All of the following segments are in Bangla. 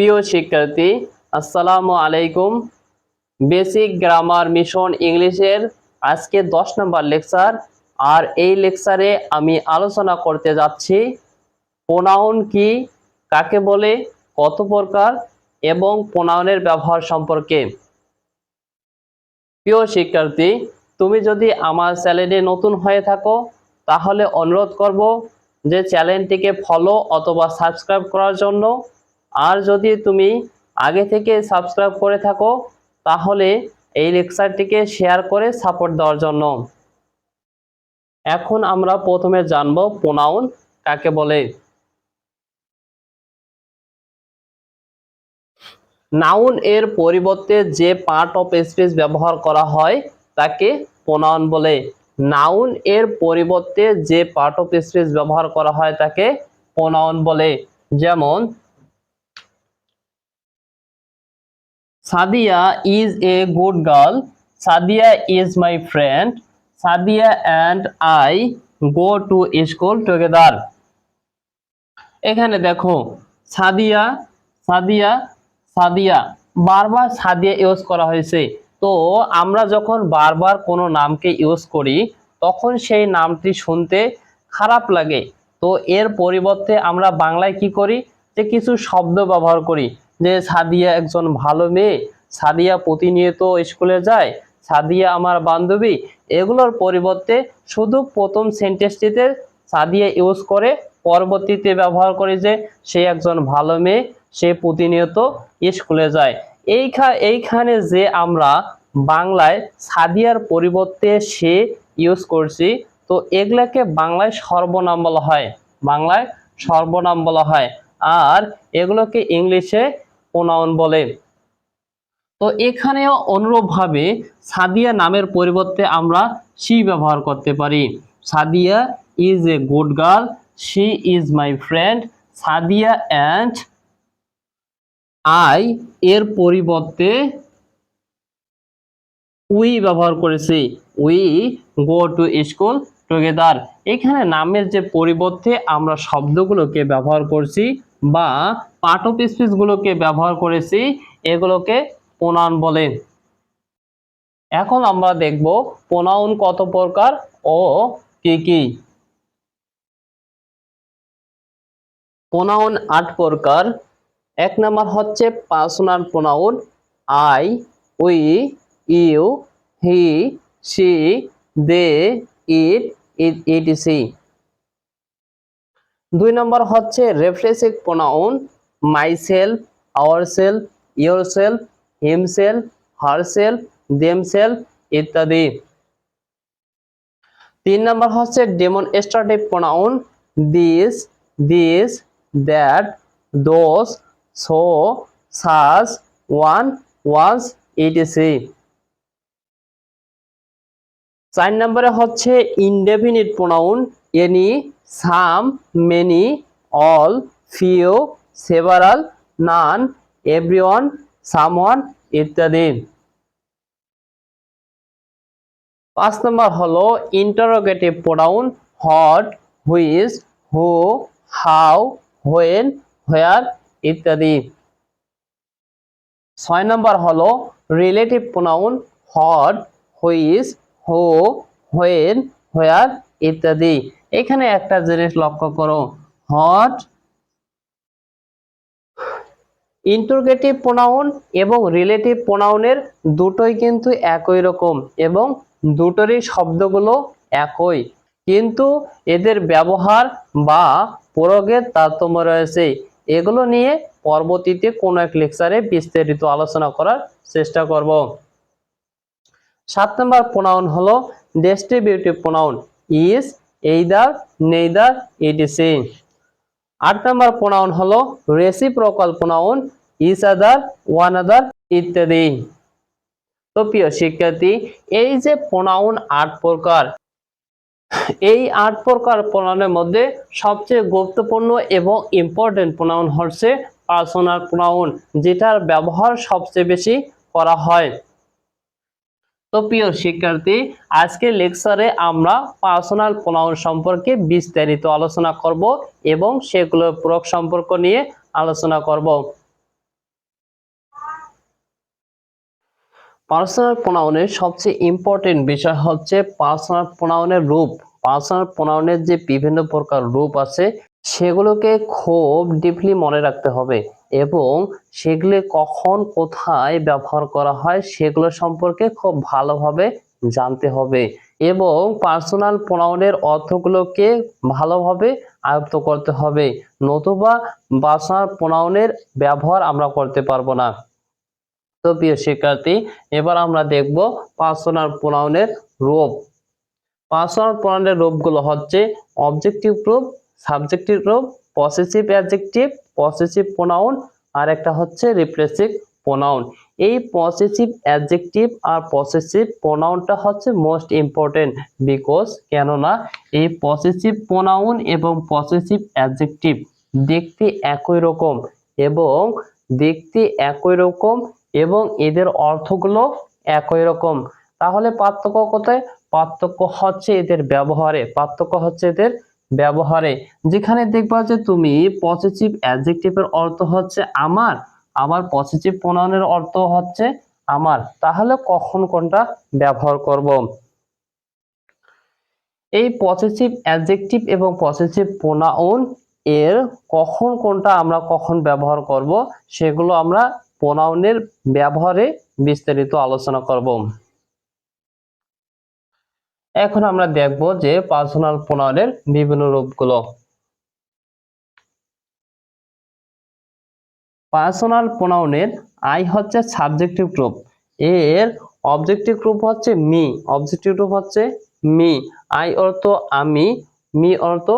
প্রিয় শিক্ষার্থী, আসসালামু আলাইকুম। বেসিক গ্রামার মিশন ইংলিশের আজকে দশ নম্বর লেকচার আর এই লেকচারে আমি আলোচনা করতে যাচ্ছি প্রোনাউন কি, কাকে বলে, কত প্রকার, এবং প্রোনাউনের ব্যবহার সম্পর্কে। প্রিয় শিক্ষার্থী, তুমি যদি আমার চ্যানেলে নতুন হয়ে থাকো, তাহলে অনুরোধ করব যে চ্যানেলটিকে ফলো অথবা সাবস্ক্রাইব করার জন্য আর যদি তুমি আগে থেকে সাবস্ক্রাইব করে থাকো, তাহলে এই লেকচারটিকে শেয়ার করে সাপোর্ট দেওয়ার জন্য। এখন আমরা প্রথমে জানব প্রোনাউন কাকে বলে। নাউন এর পরিবর্তে যে পার্ট অফ স্পিচ ব্যবহার করা হয়, তাকে প্রোনাউন বলে। নাউন এর পরিবর্তে যে পার্ট অফ স্পিচ ব্যবহার করা হয়, তাকে প্রোনাউন বলে। যেমন Sadia is a good girl Sadia is my friend Sadia and I go to school together এখানে দেখো, সাদিয়া সাদিয়া সাদিয়া, বারবার সাদিয়া ইউজ করা হয়েছে। তো আমরা যখন বারবার কোনো নামকে ইউজ করি, তখন সেই নামটি শুনতে খারাপ লাগে। তো এর পরিবর্তে আমরা বাংলায় কি করি? যে কিছু শব্দ ব্যবহার করি। যে সাদিয়া একজন ভালো মেয়ে, সাদিয়া প্রতিনিয়ত স্কুলে যায়, সাদিয়া আমার বান্ধবী, এগুলোর পরিবর্তে শুধু প্রথম সেন্টেন্সটিতে সাদিয়া ইউজ করে, পরবর্তীতে ব্যবহার করে যে সে একজন ভালো মেয়ে, সে প্রতিনিয়ত স্কুলে যায়। এইখা, এইখানে যে আমরা বাংলায় সাদিয়ার পরিবর্তে সে ইউজ করছি, তো এগুলাকে বাংলায় সর্বনাম বলা হয়। বাংলায় সর্বনাম বলা হয়। আর এগুলোকে ইংলিশে প্রোনাউন বলে তো এখানেও অনুরূপভাবে সাদিয়া নামের পরিবর্তে আমরা সি ব্যবহার করতে পারি। Sadia is a good girl she is my friend Sadia and I এর পরিবর্তে উই ব্যবহার করেছি। We go to school together এখানে নামের যে পরিবর্তে আমরা শব্দগুলোকে ব্যবহার করছি বা পার্ট অফ স্পিচগুলোকে ব্যবহার করেছি, এগুলোকে প্রোনাউন বলে। এখন আমরা দেখব প্রোনাউন কত প্রকার ও কি কি। প্রোনাউন আট প্রকার, এক নাম্বার হচ্ছে personal pronoun I, we, you, he, she, they, it it ETC দুই নম্বর হচ্ছে reflexive pronoun myself ourself yourself himself herself ইত্যাদি। তিন নম্বর হচ্ছে demonstrative pronoun this this that those so such one was ETC চার নম্বরে হচ্ছে indefinite pronoun any some many all few several, none everyone someone ইত্যাদি। পাঁচ নম্বর হলো interrogative pronoun what which, who, how, when, where ইত্যাদি। ছয় নম্বর হলো relative pronoun what which, who, when, where ইত্যাদি। এখানে একটা জিনিস লক্ষ্য করো হট ইন্টারোগেটিভ প্রোনাউন এবং রিলেটিভ প্রোনাউনের দুটোই কিন্তু একই রকম এবং দুটোরই শব্দগুলো একই। কিন্তু এদের ব্যবহার বা প্রয়োগের তারতম্য রয়েছে। এগুলো নিয়ে পরবর্তীতে কোনো এক লেকচারে বিস্তারিত আলোচনা করার চেষ্টা করব। সাত নম্বর প্রোনাউন হলো distributive pronoun each either neither ETC আট নম্বর প্রোনাউন হলো reciprocal pronoun each other one other ইত্যাদি। তো প্রিয় শিক্ষার্থী, এই যে প্রোনাউন আট প্রকার, এই আট প্রকার প্রোনাউনের মধ্যে সবচেয়ে গুরুত্বপূর্ণ এবং ইম্পর্টেন্ট প্রোনাউন হচ্ছে পার্সোনাল প্রোনাউন যেটার ব্যবহার সবচেয়ে বেশি করা হয়। তো প্রিয় শিক্ষার্থী, আজকের লেকচারে আমরা পার্সোনাল প্রোনাউন সম্পর্কে বিস্তারিত আলোচনা করব এবং সেগুলোর প্রয়োগ সম্পর্ক নিয়ে আলোচনা করব। পার্সোনাল প্রোনাউনের সবচেয়ে ইম্পর্টেন্ট বিষয় হচ্ছে পার্সোনাল প্রোনাউনের রূপ। পার্সোনাল প্রোনাউনের যে বিভিন্ন প্রকার রূপ আছে, সেগুলোকে খুব ডিপলি মনে রাখতে হবে। এবং সেগুলি কখন কোথায় ব্যবহার করা হয় সেগুলো সম্পর্কে খুব ভালোভাবে জানতে হবে এবং পার্সোনাল প্রোনাউনের অর্থগুলোকে ভালোভাবে আয়ত্ত করতে হবে। নতুবা পার্সোনাল প্রোনাউনের ব্যবহার আমরা করতে পারব না। তো প্রিয় শিক্ষার্থী, এবার আমরা দেখব পার্সোনাল প্রোনাউনের রূপ। পার্সোনাল প্রোনাউনের রূপগুলো হচ্ছে অবজেক্টিভ রূপ সাবজেক্টিভ রূপ পসেসিভ অ্যাডজেক্টিভ পসেসিভ প্রোনাউন আর একটা হচ্ছে রিপ্লেসিভ প্রোনাউন এই পসেসিভ অ্যাডজেক্টিভ আর পসেসিভ প্রোনাউনটা হচ্ছে মোস্ট ইম্পর্টেন্ট বিকজ কেননা এই পসেসিভ প্রোনাউন এবং পসেসিভ অ্যাডজেক্টিভ দেখতে একই রকম এবং দেখতে একই রকম এবং এদের অর্থগুলো একই রকম। তাহলে পার্থক্য কোথায়? পার্থক্য হচ্ছে এদের ব্যবহারে, পার্থক্য হচ্ছে এদের ব্যবহারে, যেখানে দেখবা যে তুমি পজিটিভ অ্যাডজেক্টিভের অর্থ হচ্ছে আমার আমার পজিটিভ প্রোনাউনের অর্থ হচ্ছে আমার। তাহলে কখন কোনটা ব্যবহার করব? এই পজিটিভ অ্যাডজেক্টিভ এবং পজিটিভ প্রোনাউন এর কখন কোনটা আমরা কখন ব্যবহার করব, সেগুলো আমরা প্রোনাউনের ব্যবহারে বিস্তারিত আলোচনা করব। এখন আমরা দেখব যে পার্সোনাল প্রোনাউনের বিভিন্ন রূপগুলো। পার্সোনাল প্রোনাউনের আই হচ্ছে সাবজেক্টিভ রূপ এর অবজেক্টিভ রূপ হচ্ছে মি অবজেক্টিভ রূপ হচ্ছে মি আই অর্থ আমি মি অর্থ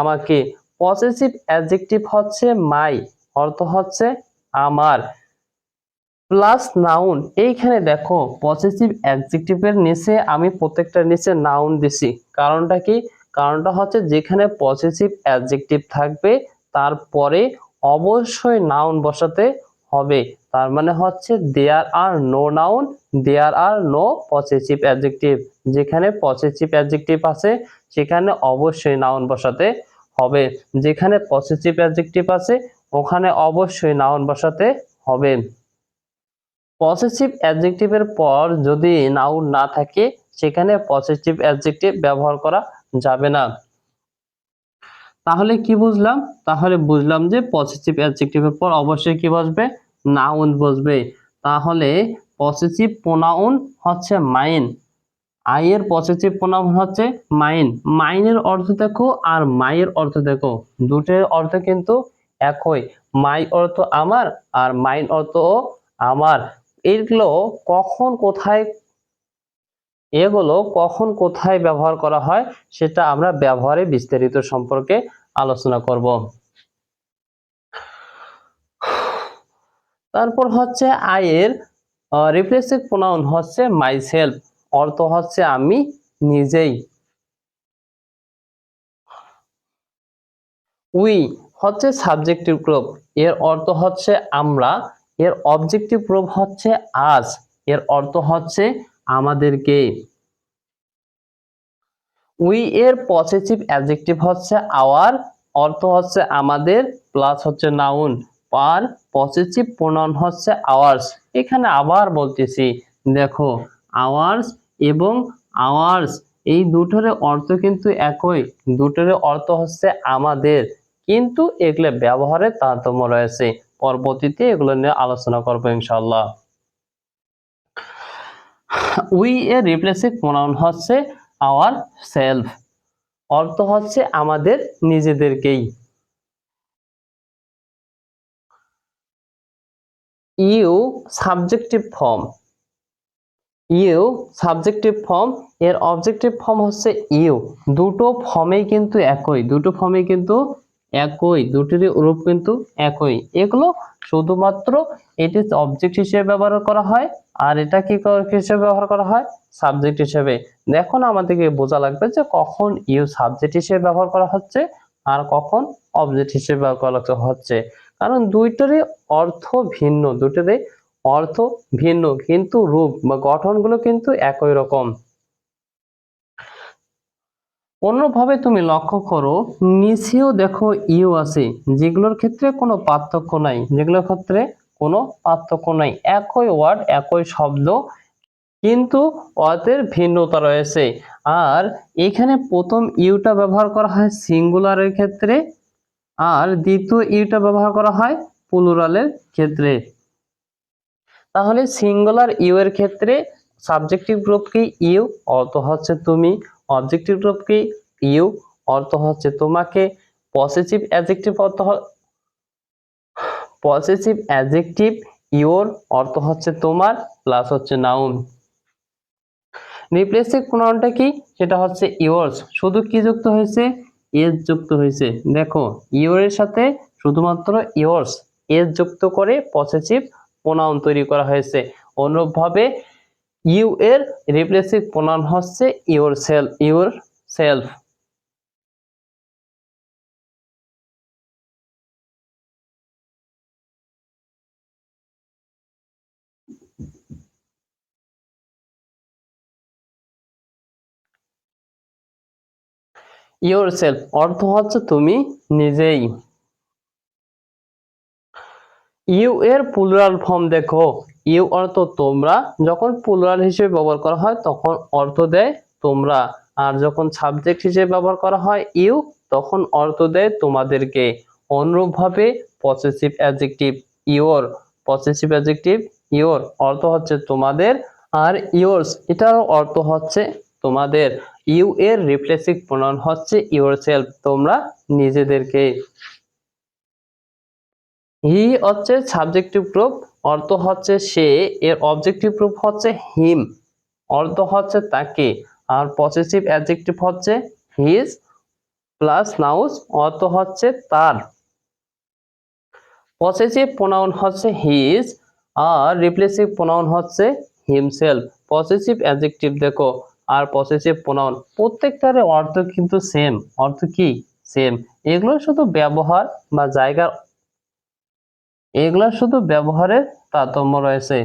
আমাকে পসেসিভ অ্যাডজেক্টিভ হচ্ছে মাই অর্থ হচ্ছে আমার। Plus noun. এইখানে দেখো পসেসিভ অ্যাডজেক্টিভের নিচে আমি প্রত্যেকটার নিচে নাউন দিছি। কারণটা কি? কারণটা হচ্ছে যেখানে পসেসিভ অ্যাডজেক্টিভ থাকবে, তারপরে অবশ্যই নাউন বসাতে হবে। তার মানে হচ্ছে there are no noun there are no possessive adjective যেখানে পসেসিভ অ্যাডজেক্টিভ আছে, সেখানে অবশ্যই নাউন বসাতে হবে। যেখানে পসেসিভ অ্যাডজেক্টিভ আছে, ওখানে অবশ্যই নাউন বসাতে হবে। পসেসিভ অ্যাডজেক্টিভের পর যদি নাউন না থাকে, সেখানে পসেসিভ অ্যাডজেক্টিভ ব্যবহার করা যাবে না। তাহলে কি বুঝলাম? তাহলে বুঝলাম যে পসেসিভ অ্যাডজেক্টিভের পর অবশ্যই কি বসবে? নাউন বসবে। তাহলে পসেসিভ প্রোনাউন হচ্ছে মাইন আই এর পসেসিভ প্রোনাউন হচ্ছে মাইন মাইনের অর্থ দেখো আর মাইয়ের অর্থ দেখো। দুটোর অর্থ কিন্তু একই। মাই অর্থ আমার আর মাইন অর্থ আমার। এগুলো কখন কোথায় এগুলো কখন কোথায় ব্যবহার করা হয় সেটা আমরা ব্যবহারে বিস্তারিত সম্পর্কে আলোচনা করব। তারপর হচ্ছে আয়ের রিপ্লেসিভ প্রোনাউন হচ্ছে মাই সেলফ অর্থ হচ্ছে আমি নিজেই। উই হচ্ছে সাবজেক্টিভ গ্রুপ এর অর্থ হচ্ছে আমরা এর অবজেক্টিভ গ্রুপ হচ্ছে আজ, এর অর্থ হচ্ছে আমাদেরকে। উই এর পসেসিভ অ্যাডজেক্টিভ হচ্ছে আওয়ার অর্থ হচ্ছে আমাদের প্লাস হচ্ছে নাউন পার পসেসিভ প্রোনাউন হচ্ছে আওয়ার্স এখানে আবার বলতেছি, দেখো আওয়ার্স এবং আওয়ার্স এই দুটোর অর্থ কিন্তু একই, দুটোর অর্থ হচ্ছে আমাদের, কিন্তু এগুলো ব্যবহারের তারতম্য রয়েছে। পরবর্তীতে এগুলো নিয়ে আলোচনা করব ইনশাল্লাহ উই এর রিপ্লেসিভ প্রোনাউন হচ্ছে আওয়ার সেলফ অর্থ হচ্ছে আমাদের নিজেদেরকেই। You subjective form you subjective form এর অবজেক্টিভ ফর্ম হচ্ছে ইউ দুটো ফর্মেই কিন্তু একই। দুটো ফর্মেই কিন্তু একই দুটির রূপ কিন্তু একই। এগুলো শুধুমাত্র এটি অবজেক্ট হিসেবে ব্যবহার করা হয় আর এটা কি হিসেবে ব্যবহার করা হয়? সাবজেক্ট হিসেবে। দেখো না আমাদেরকে বোঝা লাগবে যে কখন ইউ সাবজেক্ট হিসেবে ব্যবহার করা হচ্ছে আর কখন অবজেক্ট হিসেবে ব্যবহার করা হচ্ছে। কারণ দুইটারই অর্থ ভিন্ন দুটোরই অর্থ ভিন্ন, কিন্তু রূপ বা গঠনগুলো কিন্তু একই রকম। অন্যভাবে তুমি লক্ষ্য করো, নিচেও দেখো ইউ আছে, যেগুলোর ক্ষেত্রে কোনো পার্থক্য নাই। যেগুলোর ক্ষেত্রে কোনো পার্থক্য নাই। একই ওয়ার্ড একই শব্দ, কিন্তু অতের ভিন্নতা রয়েছে। আর এখানে প্রথম ইউটা ব্যবহার করা হয় সিঙ্গুলারের ক্ষেত্রে, আর দ্বিতীয় ইউটা ব্যবহার করা হয় প্লুরালের ক্ষেত্রে। তাহলে সিঙ্গুলার ইউ এর ক্ষেত্রে সাবজেক্টিভ গ্রুপ কি? ইউ। অত হচ্ছে তুমি অবজেক্টিভ গ্রুপ কি? ইউ, অর্থ হচ্ছে তোমাকে পসেসিভ অ্যাডজেক্টিভ অর্থ পসেসিভ অ্যাডজেক্টিভ ইওর, অর্থ হচ্ছে তোমার প্লাস হচ্ছে নাউন রিপ্লেসিভ প্রোনাউনটা কি? সেটা হচ্ছে ইওর্স শুধু কি যুক্ত হয়েছে? এস যুক্ত হয়েছে। দেখো, ইওরের সাথে শুধুমাত্র ইওর্স এস যুক্ত করে পসেসিভ প্রোনাউন তৈরি করা হয়েছে। অনুরূপভাবে ইউ এর রিপ্লেসিভ প্রোনাউন হচ্ছে yourself yourself. Yourself অর্থ হচ্ছে তুমি নিজেই। ইউ এর প্লুরাল ফর্ম দেখো। ইউ অর্থ তোমরা। যখন প্লুরাল হিসেবে ব্যবহার করা হয়, তখন অর্থ দেয় তোমরা। আর যখন সাবজেক্ট হিসেবে ব্যবহার করা হয়, ইউ, তখন অর্থ দেয় তোমাদেরকে। অনুরূপভাবে possessive adjective your possessive adjective your অর্থ হচ্ছে তোমাদের। আর ইয়োর্স এটারও অর্থ হচ্ছে তোমাদের। ইউ এর রিপ্লেসিভ প্রনাউন হচ্ছে ইউর সেলফ তোমরা নিজেদেরকে। হি হচ্ছে সাবজেক্টিভ গ্রুপ অর্থ হচ্ছে সে, এর অবজেক্টিভ গ্রুপ হচ্ছে হিম অর্থ হচ্ছে তাকে। আর পসেসিভ অ্যাডজেক্টিভ হচ্ছে হিজ প্লাস নাউস অর্থ হচ্ছে তার। পসেসিভ প্রোনাউন হচ্ছে হিজ আর রিপ্লেসিভ প্রোনাউন হচ্ছে হিমসেলফ পসেসিভ অ্যাডজেক্টিভ দেখো, আর পসেসিভ প্রোনাউন প্রত্যেকটার অর্থ কিন্তু সেম অর্থ কি? সেম এগুলো শুধু ব্যবহার বা জায়গার এগুলো শুধু ব্যবহারের তারতম্য রয়েছে।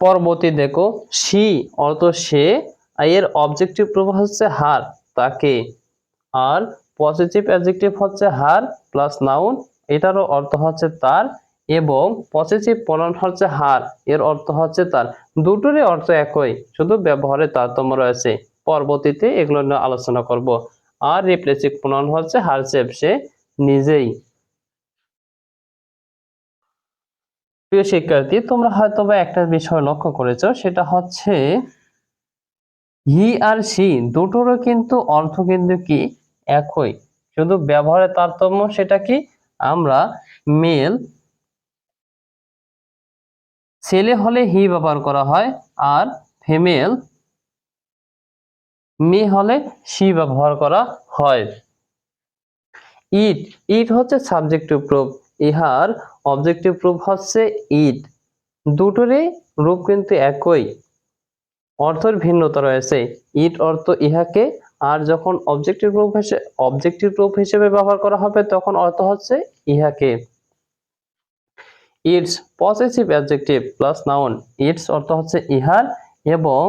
পরবর্তী দেখো, সি, অর্থ সে এর অবজেক্টিভ প্রভাব হচ্ছে হার, তাকে। আর পজিটিভ অ্যাডজেক্টিভ হচ্ছে হার প্লাস নাউন এটারও অর্থ হচ্ছে তার, এবং পজিটিভ প্রনাউন হচ্ছে হার, এর অর্থ হচ্ছে তার। দুটোরই অর্থ একই, শুধু ব্যবহারের তারতম্য রয়েছে। পরবর্তীতে এগুলো নিয়ে আলোচনা করব। আর রিপ্লেসিভ প্রনাউন হচ্ছে হারসেপ সে নিজেই। প্রিয় শিক্ষার্থী, তোমরা হয়তো বা একটা বিষয় লক্ষ্য করেছ, সেটা হচ্ছে হি আর সি দুটোরও কিন্তু অর্থ কিন্তু কি? একই। শুধু ব্যবহারের তারতম্য সেটা কি? আমরা মেল ছেলে হলে হি ব্যবহার করা হয় আর ফিমেল মেয়ে হলে সি ব্যবহার করা হয়। ইট ইট হচ্ছে সাবজেক্টিভ প্রুফ ইহার অবজেক্টিভ প্রুফ হচ্ছে ইট দুটোরই রূপ কিন্তু একই। অর্থের ভিন্নতা রয়েছে। ইট অর্থ ইহাকে আর যখন অবজেক্টিভ প্রুফ হিসেবে অবজেক্টিভ প্রুফ হিসেবে ব্যবহার করা হবে, তখন অর্থ হচ্ছে ইহাকে। Its possessive adjective plus noun its অর্থ হচ্ছে ইহার এবং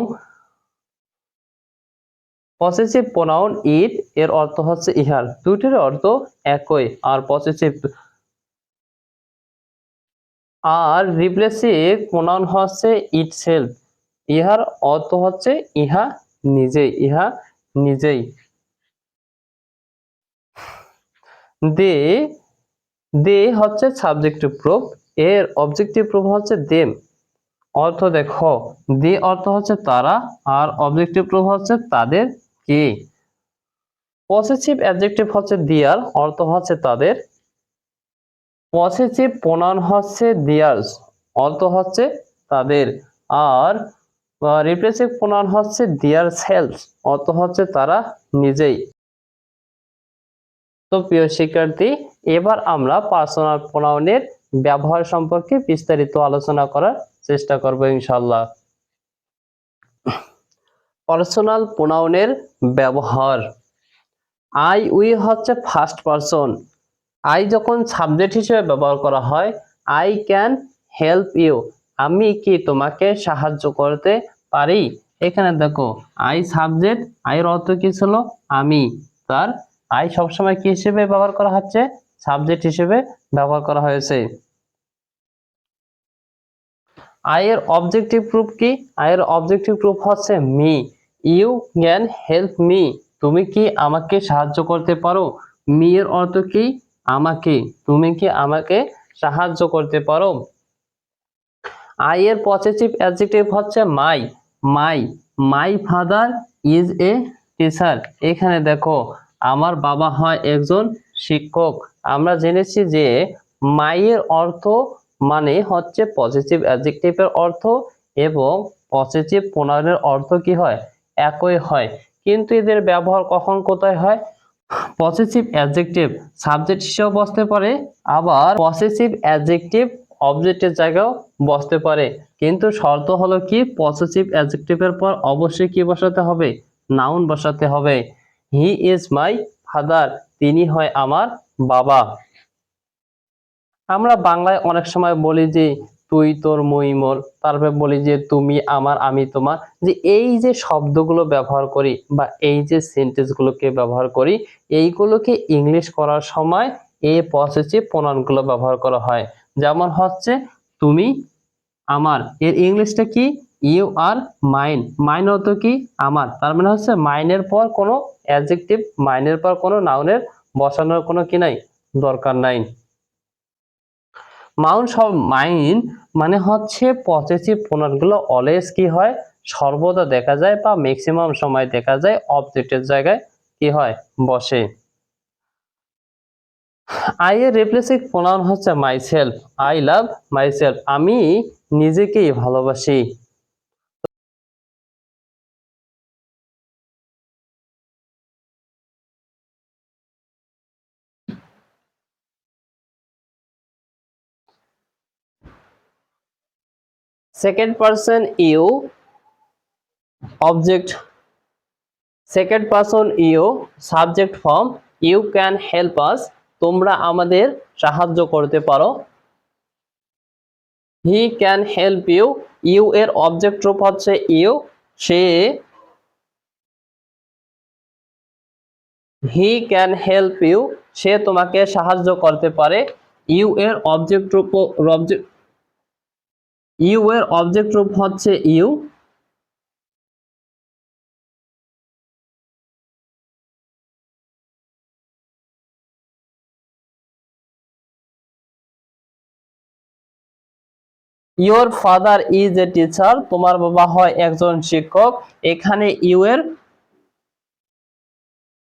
পসেসিভ প্রোনাউন ইট এর অর্থ হচ্ছে ইহার। দুটির অর্থ একই। আর পসেসিভ আর রিপ্লেসিভ প্রোনাউন হচ্ছে ইট সেলফ ইহার অর্থ হচ্ছে ইহা নিজেই ইহা নিজেই। দে দে হচ্ছে সাবজেক্টিভ প্রুফ এর অবজেক্টিভ প্রুফ হচ্ছে দেম অর্থ দেখো, দে অর্থ হচ্ছে তারা, আর অবজেক্টিভ প্রুফ হচ্ছে তাদের কে। পসেসিভ অ্যাডজেক্টিভ হচ্ছে দিয়ার অর্থ হচ্ছে তাদের পসেসিভ প্রোনাউন হচ্ছে দিয়ার্স অর্থ হচ্ছে তাদের। আর রিপ্রেসিভ প্রোনাউন হচ্ছে দিয়ার সেলস অর্থ হচ্ছে তারা নিজেই। তো প্রিয় শিক্ষার্থী, এবার আমরা পার্সোনাল প্রোনাউনের ব্যবহার সম্পর্কে বিস্তারিত আলোচনা করার চেষ্টা করব ইনশাল্লাহ পার্সোনাল প্রোনাউনের ব্যবহার। আই উই হচ্ছে ফার্স্ট পারসন আই যখন সাবজেক্ট হিসেবে ব্যবহার করা হয় আই ক্যান হেল্প ইউ আমি কি তোমাকে সাহায্য করতে পারি? এখানে দেখো আই সাবজেক্ট আইয়ের অর্থ কি ছিল? আমি। তার আই সবসময় কি হিসেবে ব্যবহার করা হচ্ছে? সাবজেক্ট হিসেবে ব্যবহার করা হয়েছে। আই এর অবজেক্টিভ গ্রুপ কি? আই এর অবজেক্টিভ গ্রুপ হচ্ছে me you can help me তুমি কি আমাকে সাহায্য করতে পারো? মি এর অর্থ কি? আমাকে, তুমি কি আমাকে সাহায্য করতে পারো? আই এর পজিটিভ অ্যাডজেক্টিভ হচ্ছে my my my father is a teacher এখানে দেখো, আমার বাবা হয় একজন শিক্ষক। আমরা জেনেছি যে মাইয়ের অর্থ মানে হচ্ছে পজিটিভ অ্যাডজেক্টিভের অর্থ এবং পজিটিভ প্রোনাউনের অর্থ কি হয়? একই হয়। কিন্তু এদের ব্যবহার কখন কোথায় হয়? পজিটিভ অ্যাডজেক্টিভ সাবজেক্ট হিসেবেও বসতে পারে, আবার পসেসিভ অ্যাডজেক্টিভ অবজেক্টের জায়গাও বসতে পারে। কিন্তু শর্ত হলো কি? পসেসিভ অ্যাডজেক্টিভের পর অবশ্যই কি বসাতে হবে? নাউন বসাতে হবে। হি ইজ মাই ফাদার তিনি হয় আমার বাবা। আমরা বাংলায় অনেক সময় বলি যে তুই তোর মই মোর তারপরে বলি যে, তুমি আমার, আমি তোমার। যে এই যে শব্দগুলো ব্যবহার করি বা এই যে সেন্টেন্সগুলোকে ব্যবহার করি, এইগুলোকে ইংলিশ করার সময় এই পসেসিভ প্রণয়নগুলো ব্যবহার করা হয়। যেমন হচ্ছে, তুমি আমার। এর ইংলিশটা কি? ইউ আর মাইন মাইন অর্থ কি? আমার। তার মানে হচ্ছে মাইনের পর কোনো অ্যাডজেক্টিভ মাইনের পর কোনো নাউনের বসানোর কোনো কি নাই? দরকার নাই। মাউন সব মাইন মানে হচ্ছে পসেসিভ প্রোনাউনগুলো অলওয়েজ কি হয়? সর্বদা দেখা যায় বা ম্যাক্সিমাম সময় দেখা যায় অবজেক্টের জায়গায় কি হয়? বসে। আই এর রিপ্লেসিভ প্রোনাউন হচ্ছে myself I love myself আমি নিজেকেই ভালোবাসি। Second person you object second person you subject form you can help us তোমরা আমাদের সাহায্য করতে পারো। He can help you you এর অবজেক্ট রূপ হচ্ছে ইউ সে হি ক্যান হেল্প ইউ সে তোমাকে সাহায্য করতে পারে। ইউ এর অবজেক্ট রূপ অবজেক্ট ইউ এর অবজেক্ট রূপ হচ্ছে you. Your father is a teacher তোমার বাবা হয় একজন শিক্ষক। এখানে ইউ এর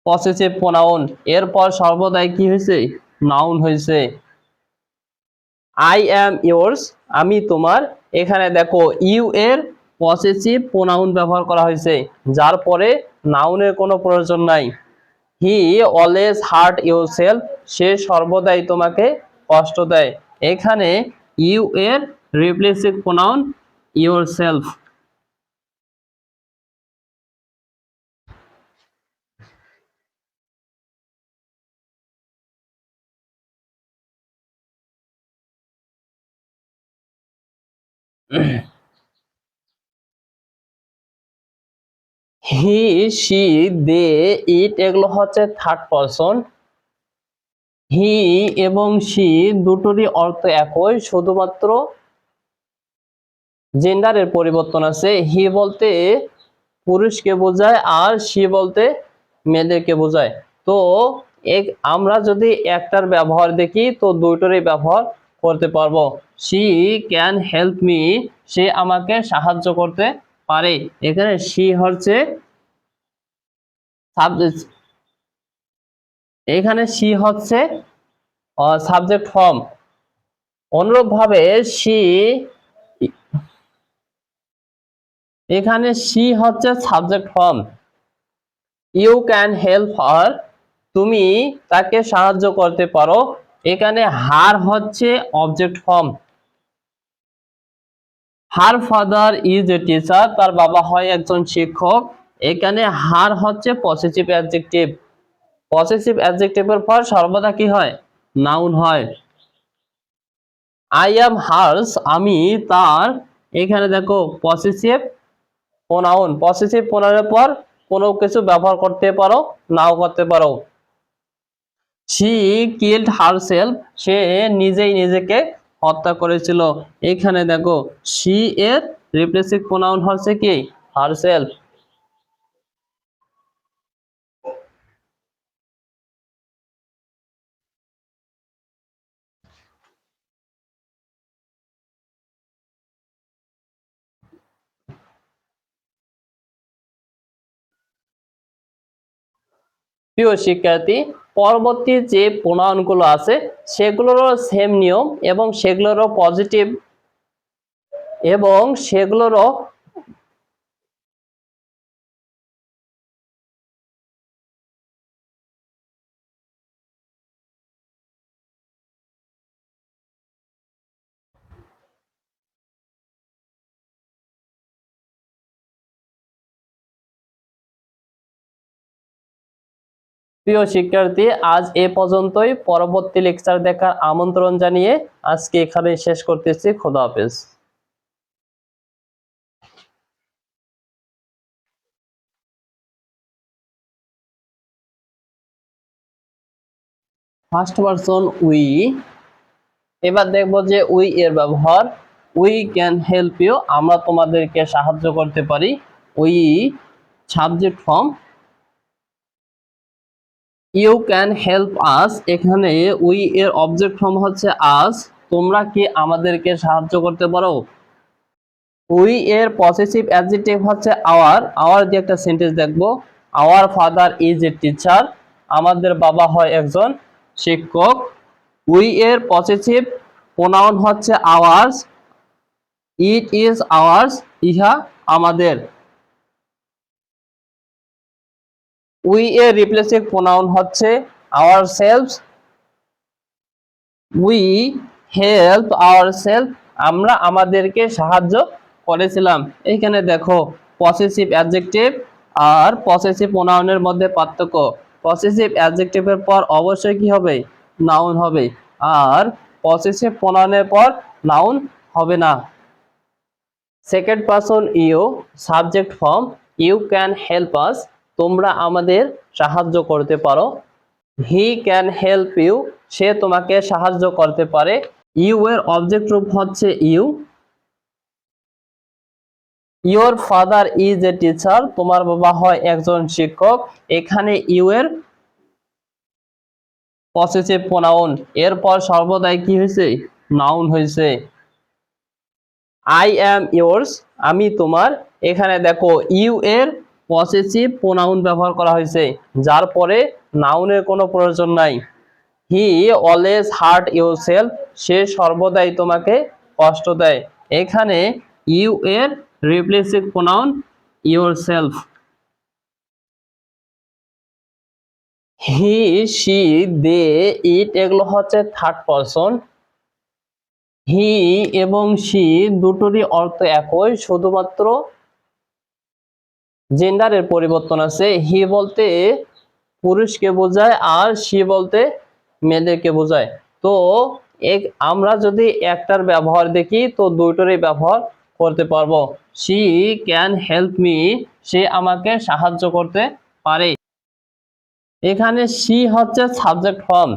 পসেসিভ প্রোনাউন এরপর সর্বদাই কি হয়েছে? নাউন হয়েছে। আই অ্যাম ইয়োর্স আমি তোমার এখানে দেখো ইউ এর পসেসিভ প্রোনাউন ব্যবহার করা হয়েছে, যার পরে নাউনের কোনো প্রয়োজন নাই। He always hurt yourself সে সর্বদাই তোমাকে কষ্ট দেয়। এখানে ইউ এর reflexive pronoun yourself he she they it এগুলো হচ্ছে থার্ড পারসন হি এবং সি দুটোরই অর্থ একই, শুধুমাত্র জেন্ডারের পরিবর্তন আছে। হি বলতে পুরুষকে বোঝায় আর সি বলতে মেয়েদেরকে বোঝায়। তো আমরা যদি একটার ব্যবহার দেখি, তো দুইটারই ব্যবহার করতে পারব। সি ক্যান হেল্প মি সে আমাকে সাহায্য করতে পারে। এখানে সি হচ্ছে এখানে সি হচ্ছে সাবজেক্ট ফর্ম অনুরূপভাবে সি এখানে সি হচ্ছে subject form you can help her তুমি তাকে সাহায্য করতে পারো। এখানে হার হচ্ছে object form her father is a teacher তার বাবা হয় একজন শিক্ষক। এখানে হার হচ্ছে পজিটিভ অ্যাডজেক্টিভ পজিটিভ অ্যাডজেক্টিভের পর সর্বদা কি হয়? নাউন হয়। আই অ্যাম হার্স আমি তার। এখানে দেখো পজিটিভ প্রোনাউন পজিটিভ প্রোনাউনের পর কোনো কিছু ব্যবহার করতে পারো, নাও করতে পারো। শি কিল্ড হার সেলফ সে নিজেই নিজেকে হত্যা করেছিল। এখানে দেখো শি এর রিপ্লেসিভ প্রোনাউন হচ্ছে কি? হারসেলফ প্রিয় শিক্ষার্থী পরবর্তী যে প্রণয়নগুলো আছে সেগুলোরও সেম নিয়ম এবং সেগুলোরও পজিটিভ এবং সেগুলোরও প্রিয় শিক্ষার্থী, আজ এ পর্যন্তই। পরবর্তী লেকচার দেখার আমন্ত্রণ জানিয়ে আজকে এখানে শেষ করতেছি। খোদা হাফেজ। ফার্স্ট পারসন উই এবার দেখব যে উই এর ব্যবহার। উই ক্যান হেল্প ইউ আমরা তোমাদেরকে সাহায্য করতে পারি। We subject form you can help us এখানে উই এর অবজেক্ট ফর্ম হচ্ছে আস তোমরা কি আমাদেরকে সাহায্য করতে পারো? উই এর পসেসিভ অ্যাডজেক্টিভ হচ্ছে আওয়ার আওয়ার দিয়ে একটা সেন্টেন্স দেখব। Our father is a teacher আমাদের বাবা হয় একজন শিক্ষক। উই এর পসেসিভ প্রোনাউন হচ্ছে আওয়ার্স ইট ইজ আওয়ার্স ইহা আমাদের। উই এর রিপ্লেসিভ প্রোনাউন হচ্ছে our self we help ourself আমরা আমাদেরকে সাহায্য করেছিলাম। এইখানে দেখো পসেসিভ অ্যাডজেক্টিভ আর পসেসিভ প্রোনাউনের মধ্যে পার্থক্য। পসেসিভ অ্যাডজেক্টিভের পর অবশ্যই কি হবে? নাউন হবে। আর পসেসিভ প্রোনাউনের পর নাউন হবে না। Second person you subject form you can help us তোমরা আমাদের সাহায্য করতে পারো। He can help you. সে তোমাকে সাহায্য করতে পারে। ইউ এর অবজেক্ট রূপ হচ্ছে you. Your father is a teacher. তোমার বাবা হয় একজন শিক্ষক। এখানে ইউ এর পসেসিভ প্রোনাউন এরপর সর্বদাই কি হয়েছে? নাউন হয়েছে। আই অ্যাম ইয়োর্স আমি তোমার। এখানে দেখো, ইউ এর পসেসিভ প্রোনাউন ব্যবহার করা হয়েছে, যার পরে নাউনের কোনো প্রয়োজন নাই। He always hurt yourself সে সর্বদাই তোমাকে কষ্ট দেয়। এখানে ইউ এর reflexive pronoun yourself he she they it এগুলো হচ্ছে থার্ড পারসন হি এবং সি দুটোরই অর্থ একই, শুধুমাত্র জেন্ডারের পরিবর্তন আছে। হি বলতে পুরুষকে বোঝায় আর সি বলতে মেয়েদেরকে বোঝায়। তো এক, আমরা যদি একটার ব্যবহার দেখি, তো দুইটারই ব্যবহার করতে পারব। সি ক্যান হেল্প মি, সে আমাকে সাহায্য করতে পারে। এখানে সি হচ্ছে subject form.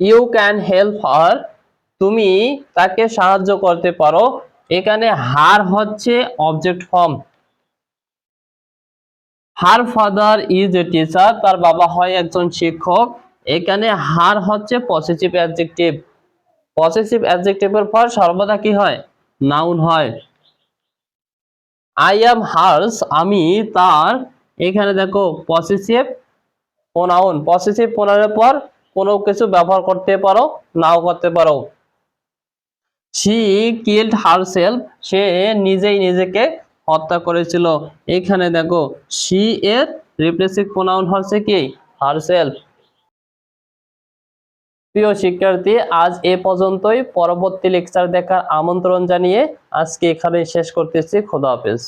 You can help her, তুমি তাকে সাহায্য করতে পারো। এখানে হার হচ্ছে object form. Her father is a teacher তার বাবা হয় একজন শিক্ষক। এখানে হার হচ্ছে পসেসিভ অ্যাডজেক্টিভ পসেসিভ অ্যাডজেক্টিভের পর সর্বদা কি হয়? নাউন হয়। আই অ্যাম হার্স আমি তার। এখানে দেখো পসেসিভ প্রোনাউন পসেসিভ প্রোনাউনের পর কোনো কিছু ব্যবহার করতে পারো, নাও করতে পারো। শি কিল্ড হার সেলফ সে নিজেই নিজেকে হত্যা করেছিল। এখানে দেখো, সি এর রিপ্লেসিভ প্রোনাউন হচ্ছে কি? হারসেলফ প্রিয় শিক্ষার্থী, আজ এ পর্যন্তই। পরবর্তী লেকচার দেখার আমন্ত্রণ জানিয়ে আজকে এখানে শেষ করতেছি। খোদা হাফেজ।